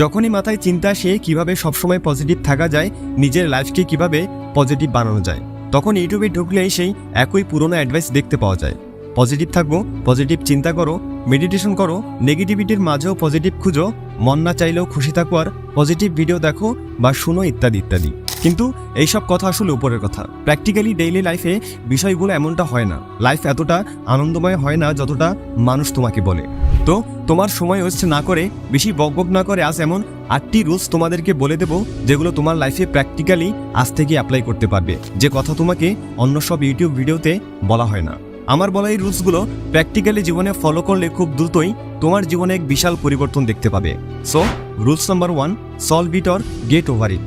যখনই মাথায় চিন্তা আসে কীভাবে সবসময় পজিটিভ থাকা যায়, নিজের লাইফকে কীভাবে পজিটিভ বানানো যায়, তখন ইউটিউবে ঢুকলেই সেই একই পুরনো অ্যাডভাইস দেখতে পাওয়া যায়। পজিটিভ থাকব পজিটিভ চিন্তা করো মেডিটেশন করো নেগেটিভিটির মাঝেও পজিটিভ খুঁজো, মন না চাইলেও খুশি থাকো আর পজিটিভ ভিডিও দেখো বা শুনো ইত্যাদি ইত্যাদি। কিন্তু এইসব কথা আসলে উপরের কথা। প্র্যাকটিক্যালি ডেইলি লাইফে বিষয়গুলো এমনটা হয় না। লাইফ এতটা আনন্দময় হয় না যতটা মানুষ তোমাকে বলে। তো তোমার সময় ওয়েস্ট না করে, বেশি বকবক না করে, আজ এমন আটটি রুলস তোমাদেরকে বলে দেব, যেগুলো তোমার লাইফে প্র্যাকটিক্যালি আজ থেকে অ্যাপ্লাই করতে পারবে। যে কথা তোমাকে অন্য সব ইউটিউব ভিডিওতে বলা হয় না। আমার বলা এই রুলসগুলো প্র্যাকটিক্যালি জীবনে ফলো করলে খুব দ্রুতই তোমার জীবনে এক বিশাল পরিবর্তন দেখতে পাবে। So rules number one solve it or get over it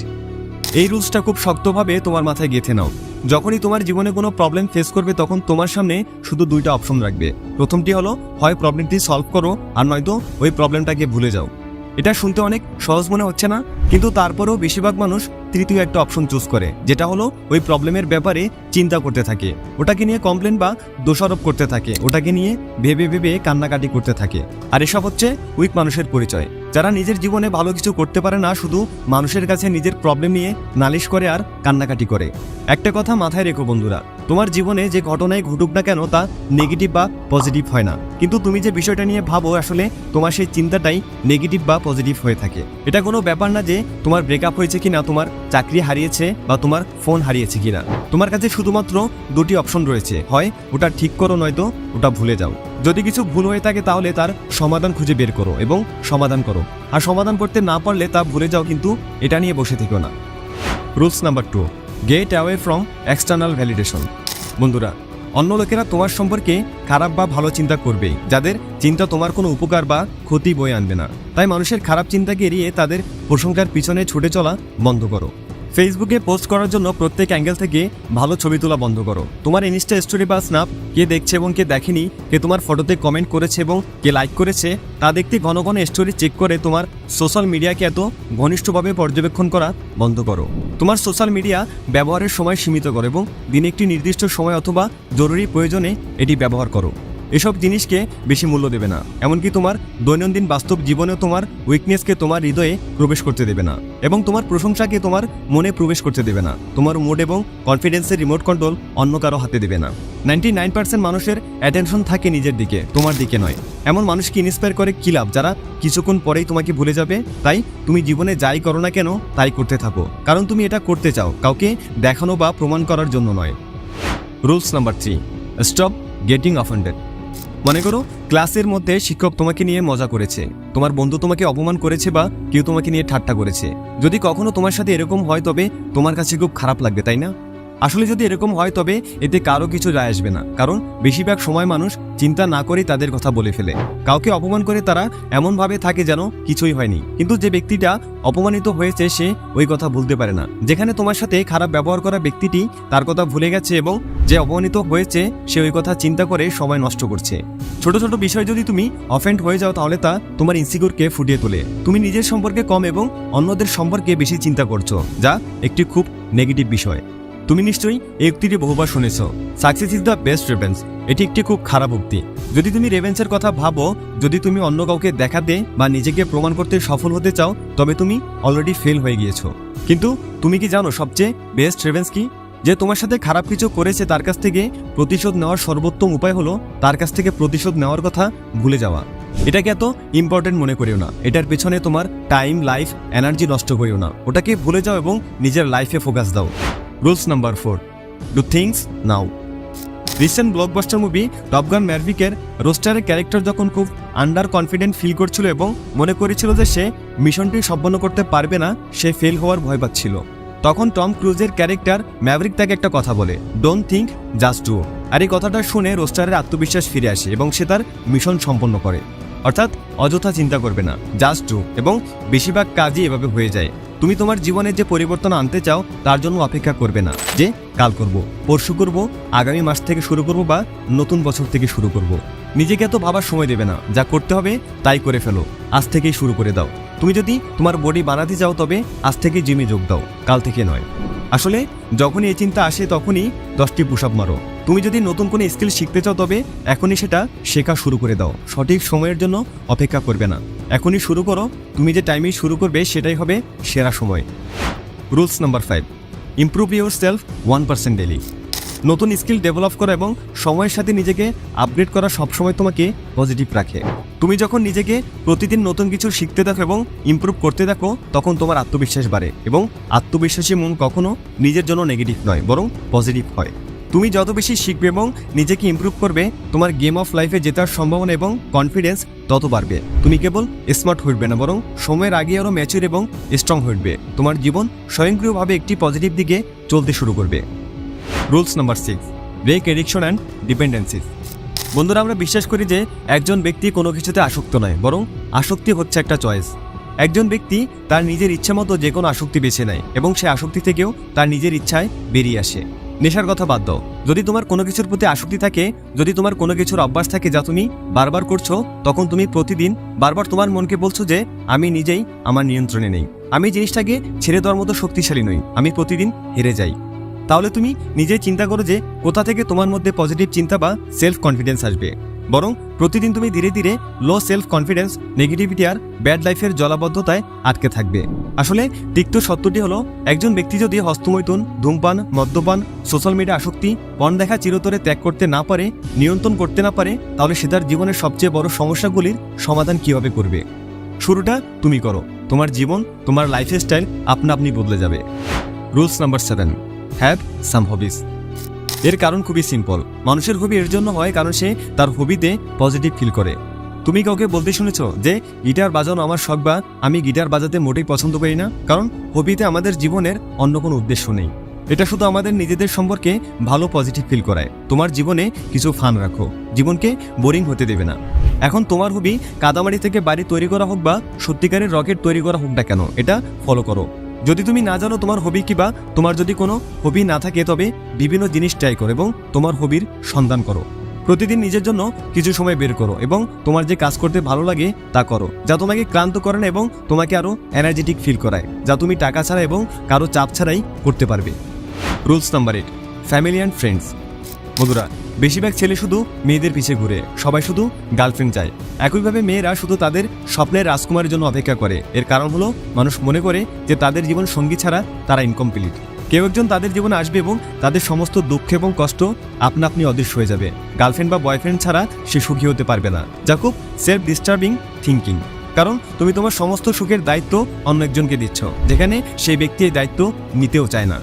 এই রুলসটা খুব শক্তভাবে তোমার মাথায় গেঁথে নাও। যখনই তোমার জীবনে কোনো প্রবলেম ফেস করবে, তখন তোমার সামনে শুধু দুইটা অপশন রাখবে। প্রথমটি হলো, হয় প্রবলেমটি সলভ করো, আর নয়তো ওই প্রবলেমটাকে ভুলে যাও। এটা শুনতে অনেক সহজ মনে হচ্ছে না, কিন্তু তারপরেও বেশিরভাগ মানুষ তৃতীয় একটা অপশন চুজ করে, যেটা হলো ওই প্রবলেমের ব্যাপারে চিন্তা করতে থাকে। ওটাকে নিয়ে কমপ্লেন বা দোষারোপ করতে থাকে, ওটাকে নিয়ে ভেবে ভেবে কান্নাকাটি করতে থাকে। আর এসব হচ্ছে উইক মানুষের পরিচয়। যারা নিজের জীবনে ভালো কিছু করতে পারে না, শুধু মানুষের কাছে নিজের প্রবলেম নিয়ে নালিশ করে আর কান্নাকাটি করে। একটা কথা মাথায় রেখো বন্ধুরা, তোমার জীবনে যে ঘটনায় ঘটুক না কেন, তা নেগেটিভ বা পজিটিভ হয় না। কিন্তু তুমি যে বিষয়টা নিয়ে ভাবো, আসলে তোমার সেই চিন্তাটাই নেগেটিভ বা পজিটিভ হয়ে থাকে। এটা কোনো ব্যাপার না যে তোমার ব্রেকআপ হয়েছে কিনা, তোমার চাকরি হারিয়েছে বা তোমার ফোন হারিয়েছে কিনা। তোমার কাছে শুধুমাত্র দুটি অপশন রয়েছে, হয় ওটা ঠিক করো, নয়তো ওটা ভুলে যাও। যদি কিছু ভুল হয়ে থাকে তাহলে তার সমাধান খুঁজে বের করো এবং সমাধান করো। আর সমাধান করতে না পারলে তা ভুলে যাও কিন্তু এটা নিয়ে বসে থেকো না। Rules number two get away from external validation বন্ধুরা, অন্য লোকেরা তোমার সম্পর্কে খারাপ বা ভালো চিন্তা করবেই। যাদের চিন্তা তোমার কোনো উপকার বা ক্ষতি বয়ে আনবে না। তাই মানুষের খারাপ চিন্তাকে এড়িয়ে তাদের প্রশংসার পিছনে ছুটে চলা বন্ধ করো। ফেসবুকে পোস্ট করার জন্য প্রত্যেক অ্যাঙ্গেল থেকে ভালো ছবি তোলা বন্ধ করো। তোমার ইনস্টা স্টোরি বা স্ন্যাপ কে দেখছে এবং কে দেখেনি, কে তোমার ফটোতে কমেন্ট করেছে এবং কে লাইক করেছে, তা দেখতে ঘন ঘন স্টোরি চেক করে তোমার সোশ্যাল মিডিয়াকে এত ঘনিষ্ঠভাবে পর্যবেক্ষণ করা বন্ধ করো। তোমার সোশ্যাল মিডিয়া ব্যবহারের সময় সীমিত করো এবং দিনে একটি নির্দিষ্ট সময় অথবা জরুরি প্রয়োজনে এটি ব্যবহার করো। এসব জিনিসকে বেশি মূল্য দেবে না, এমনকি তোমার দৈনন্দিন বাস্তব জীবনেও তোমার উইকনেসকে তোমার হৃদয়ে প্রবেশ করতে দেবে না, এবং তোমার প্রশংসাকে তোমার মনে প্রবেশ করতে দেবে না, তোমার মুড এবং কনফিডেন্সের রিমোট কন্ট্রোল অন্য কারও হাতে দেবে না। নাইনটি নাইন পার্সেন্ট মানুষের অ্যাটেনশন থাকে নিজের দিকে, তোমার দিকে নয়। এমন মানুষকে ইন্সপায়ার করে কী লাভ? যারা কিছুক্ষণ পরেই তোমাকে ভুলে যাবে, তাই তুমি জীবনে যাই করো না কেন, তাই করতে থাকো। কারণ তুমি এটা করতে চাও, কাউকে দেখানো বা প্রমাণ করার জন্য নয়। Rules number three, stop getting offended. মনে করো, ক্লাসের মধ্যে শিক্ষক তোমাকে নিয়ে মজা করেছে। তোমার বন্ধু তোমাকে অপমান করেছে বা কেউ তোমাকে নিয়ে ঠাট্টা করেছে। যদি কখনো তোমার সাথে এরকম হয় তবে তোমার কাছে খুব খারাপ লাগবে, তাই না? আসলে যদি এরকম হয়, তবে এতে কারও কিছু যায় আসবে না। কারণ বেশিরভাগ সময় মানুষ চিন্তা না করেই তাদের কথা বলে ফেলে। কাউকে অপমান করে তারা এমনভাবে থাকে যেন কিছুই হয়নি। কিন্তু যে ব্যক্তিটা অপমানিত হয়েছে, সে ওই কথা ভুলতে পারে না। যেখানে তোমার সাথে খারাপ ব্যবহার করা ব্যক্তিটি তার কথা ভুলে গেছে এবং যে অপমানিত হয়েছে, সে ওই কথা চিন্তা করে সময় নষ্ট করছে। ছোট ছোট বিষয় যদি তুমি অফেন্ড হয়ে যাও, তাহলে তা তোমার ইনসিকিউরকে ফুটিয়ে তোলে। তুমি নিজের সম্পর্কে কম এবং অন্যদের সম্পর্কে বেশি চিন্তা করছ, যা একটি খুব নেগেটিভ বিষয়। তুমি নিশ্চয়ই এই উক্তিটি বহুবার শুনেছ। Success is the best revenge এটি একটি খুব খারাপ উক্তি। যদি তুমি রেভেন্সের কথা ভাবো, যদি তুমি অন্য কাউকে দেখাতে বা নিজেকে প্রমাণ করতে সফল হতে চাও, তবে তুমি অলরেডি ফেল হয়ে গিয়েছো। কিন্তু তুমি কি জানো সবচেয়ে বেস্ট রেভেন্স কি? যে তোমার সাথে খারাপ কিছু করেছে তার কাছ থেকে প্রতিশোধ নেওয়ার সর্বোত্তম উপায় হলো তার কাছ থেকে প্রতিশোধ নেওয়ার কথা ভুলে যাওয়া। এটাকে এত ইম্পর্টেন্ট মনে করিও না। এটার পেছনে তোমার টাইম লাইফ এনার্জি নষ্ট করিও না। ওটাকে ভুলে যাও এবং নিজের লাইফে ফোকাস দাও। Rules number four do things now recent blockbuster movie Top Gun ম্যারভিকের রোস্টারের ক্যারেক্টার যখন খুব আন্ডার কনফিডেন্ট ফিল করছিল এবং মনে করেছিল যে সে মিশনটি সম্পন্ন করতে পারবে না, সে ফেল হওয়ার ভয় পাচ্ছিল। তখন টম ক্রুজের ক্যারেক্টার ম্যাভরিক তাকে একটা কথা বলে ডোন্ট থিঙ্ক জাস্ট ডু আর এই কথাটা শুনে রোস্টারের আত্মবিশ্বাস ফিরে আসে এবং সে তার মিশন সম্পন্ন করে। অর্থাৎ অযথা চিন্তা করবে না জাস্ট ডু এবং বেশিরভাগ কাজই এভাবে হয়ে যায়। তুমি তোমার জীবনে যে পরিবর্তন আনতে চাও, তার জন্য অপেক্ষা করবে না। যে, কাল করব, পরশু করব, আগামী মাস থেকে শুরু করব বা নতুন বছর থেকে শুরু করব। নিজেকে এত ভাবার সময় দেবে না। যা করতে হবে, তাই করে ফেলো। আজ থেকেই শুরু করে দাও। তুমি যদি তোমার বডি বানাতে চাও, তবে আজ থেকে জিমে যোগ দাও। কাল থেকে নয়। আসলে, যখনই এই চিন্তা আসে, তখনই দশটি পুশ আপ মারো। তুমি যদি নতুন কোনো স্কিল শিখতে চাও, তবে এখনই সেটা শেখা শুরু করে দাও। সঠিক সময়ের জন্য অপেক্ষা করবে না। এখনই শুরু করো। তুমি যে টাইমেই শুরু করবে, সেটাই হবে সেরা সময়। Rules number five improve your self one percent daily নতুন স্কিল ডেভেলপ করা এবং সময়ের সাথে নিজেকে আপগ্রেড করা সবসময় তোমাকে পজিটিভ রাখে। তুমি যখন নিজেকে প্রতিদিন নতুন কিছু শিখতে থাকো এবং ইমপ্রুভ করতে থাকো তখন তোমার আত্মবিশ্বাস বাড়ে এবং আত্মবিশ্বাসী মন কখনো নিজের জন্য নেগেটিভ নয়, বরং পজিটিভ হয়। তুমি যত বেশি শিখবে এবং নিজেকে ইমপ্রুভ করবে, তোমার গেম অফ লাইফে জেতার সম্ভাবনা এবং কনফিডেন্স তত বাড়বে। তুমি কেবল স্মার্ট হইবে না, বরং সময়ের আগে আরও ম্যাচুর এবং স্ট্রং হইবে। তোমার জীবন স্বয়ংক্রিয়ভাবে একটি পজিটিভ দিকে চলতে শুরু করবে। Rules number six break addiction and dependencies বন্ধুরা, আমরা বিশ্বাস করি যে একজন ব্যক্তি কোনো কিছুতে আসক্ত নয়, বরং আসক্তি হচ্ছে একটা চয়েস একজন ব্যক্তি তার নিজের ইচ্ছা মতো যে কোনো আসক্তি বেছে নেয় এবং সে আসক্তি থেকেও তার নিজের ইচ্ছায় বেরিয়ে আসে। নেশার কথা বাদ দাও। যদি তোমার কোনো কিছুর প্রতি আসক্তি থাকে, যদি তোমার কোনো কিছুর অভ্যাস থাকে যা তুমি বারবার করছ, তখন তুমি প্রতিদিন বারবার তোমার মনকে বলছো যে, আমি নিজেই আমার নিয়ন্ত্রণে নেই। আমি জিনিসটাকে ছেড়ে দেওয়ার মতো শক্তিশালী নই। আমি প্রতিদিন হেরে যাই। তাহলে তুমি নিজেই চিন্তা করো যে, কোথা থেকে তোমার মধ্যে পজিটিভ চিন্তা বা সেলফ কনফিডেন্স আসবে। বরং প্রতিদিন তুমি ধীরে ধীরে লো সেলফ কনফিডেন্স নেগেটিভিটি আর ব্যাড লাইফের জলাবদ্ধতায় আটকে থাকবে। আসলে তিক্ত সত্যটি হলো, একজন ব্যক্তি যদি হস্তমৈথুন, ধূমপান, মদ্যপান সোশ্যাল মিডিয়া আসক্তি, পণ দেখা চিরতরে ত্যাগ করতে না পারে, নিয়ন্ত্রণ করতে না পারে, তাহলে সে তার জীবনের সবচেয়ে বড় সমস্যাগুলির সমাধান কীভাবে করবে? শুরুটা তুমি করো। তোমার জীবন, তোমার লাইফস্টাইল আপনা আপনি বদলে যাবে। Rules number seven have some hobbies এর কারণ খুবই সিম্পল মানুষের হবি এর জন্য হয় কারণ সে তার হবিতে পজিটিভ ফিল করে। তুমি কাউকে বলতে শুনেছ যে, গিটার বাজানো আমার শখ বা আমি গিটার বাজাতে মোটেই পছন্দ করি না কারণ হবিতে আমাদের জীবনের অন্য কোনো উদ্দেশ্য নেই। এটা শুধু আমাদের নিজেদের সম্পর্কে ভালো পজিটিভ ফিল করায়। তোমার জীবনে কিছু ফান রাখো। জীবনকে বোরিং হতে দেবে না। এখন তোমার হবি কাদামারি থেকে বাড়ি তৈরি করা হোক বা সত্যিকারের রকেট তৈরি করা হোক না কেন, এটা ফলো করো। যদি তুমি না জানো তোমার হবি কি বা তোমার যদি কোনো হবি না থাকে, তবে বিভিন্ন জিনিস ট্রাই করো এবং তোমার হবির সন্ধান করো। প্রতিদিন নিজের জন্য কিছু সময় বের করো এবং তোমার যে কাজ করতে ভালো লাগে তা করো, যা তোমাকে ক্লান্ত করে না এবং তোমাকে আরও এনার্জেটিক ফিল করায়, যা তুমি টাকা ছাড়া এবং কারও চাপ ছাড়াই করতে পারবে। Rules number eight family and friends বন্ধুরা, বেশিরভাগ ছেলে শুধু মেয়েদের পিছে ঘুরে, সবাই শুধু গার্লফ্রেন্ড চায়। একইভাবে মেয়েরা শুধু তাদের স্বপ্নের রাজকুমারের জন্য অপেক্ষা করে। এর কারণ হলো, মানুষ মনে করে যে তাদের জীবন সঙ্গী ছাড়া তারা ইনকমপ্লিট কেউ একজন তাদের জীবনে আসবে এবং তাদের সমস্ত দুঃখ এবং কষ্ট আপনা আপনি অদৃশ্য হয়ে যাবে। গার্লফ্রেন্ড বা বয়ফ্রেন্ড ছাড়া সে সুখী হতে পারবে না। যা খুব সেলফ ডিস্টার্বিং থিঙ্কিং কারণ, তুমি তোমার সমস্ত সুখের দায়িত্ব অন্য একজনকে দিচ্ছ, যেখানে সেই ব্যক্তি এই দায়িত্ব নিতেও চায় না।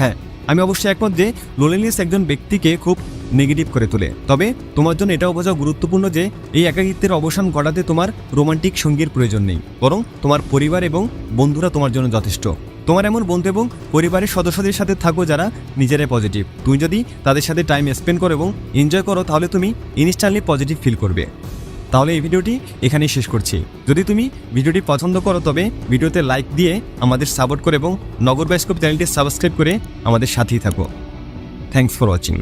হ্যাঁ আমি অবশ্যই একমত যে লোনেলিনেস একজন ব্যক্তিকে খুব নেগেটিভ করে তোলে। তবে তোমার জন্য এটাও বোঝা গুরুত্বপূর্ণ যে এই একাকিত্বের অবসান ঘটাতে তোমার রোমান্টিক সঙ্গীর প্রয়োজন নেই। বরং তোমার পরিবার এবং বন্ধুরা তোমার জন্য যথেষ্ট। তোমার এমন বন্ধু এবং পরিবারের সদস্যদের সাথে থাকো যারা নিজেরাই পজিটিভ তুমি যদি তাদের সাথে টাইম স্পেন্ড করো এবং এনজয় করো, তাহলে তুমি ইনস্ট্যান্টলি পজিটিভ ফিল করবে। তাহলে এই ভিডিওটি এখানেই শেষ করছি। যদি তুমি ভিডিওটি পছন্দ করো, তবে ভিডিওতে লাইক দিয়ে আমাদের সাপোর্ট করে এবং নগর বাইস্কোপ চ্যানেলটি সাবস্ক্রাইব করে আমাদের সাথেই থাকো। Thanks for watching